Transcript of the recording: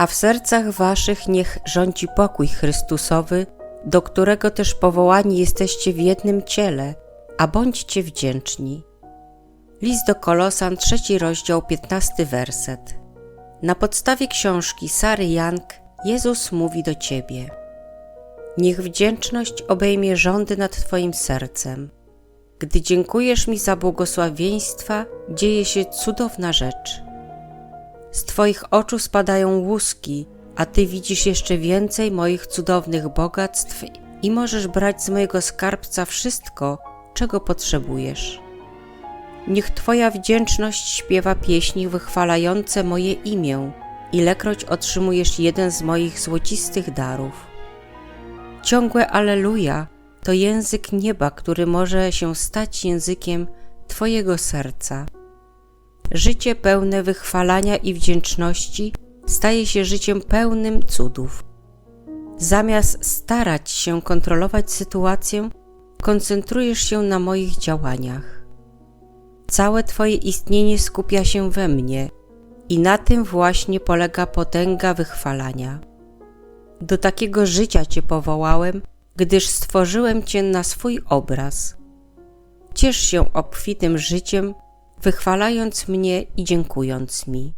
a w sercach waszych niech rządzi pokój Chrystusowy, do którego też powołani jesteście w jednym ciele, a bądźcie wdzięczni. List do Kolosan, trzeci rozdział, piętnasty werset. Na podstawie książki Sary Young Jezus mówi do Ciebie. Niech wdzięczność obejmie rządy nad Twoim sercem. Gdy dziękujesz mi za błogosławieństwa, dzieje się cudowna rzecz. Z Twoich oczu spadają łuski, a Ty widzisz jeszcze więcej moich cudownych bogactw i możesz brać z mojego skarbca wszystko, czego potrzebujesz. Niech Twoja wdzięczność śpiewa pieśni wychwalające moje imię, ilekroć otrzymujesz jeden z moich złocistych darów. Ciągłe Aleluja to język nieba, który może się stać językiem Twojego serca. Życie pełne wychwalania i wdzięczności staje się życiem pełnym cudów. Zamiast starać się kontrolować sytuację, koncentrujesz się na moich działaniach. Całe Twoje istnienie skupia się we mnie i na tym właśnie polega potęga wychwalania. Do takiego życia Cię powołałem, gdyż stworzyłem Cię na swój obraz. Ciesz się obfitym życiem, wychwalając mnie i dziękując mi.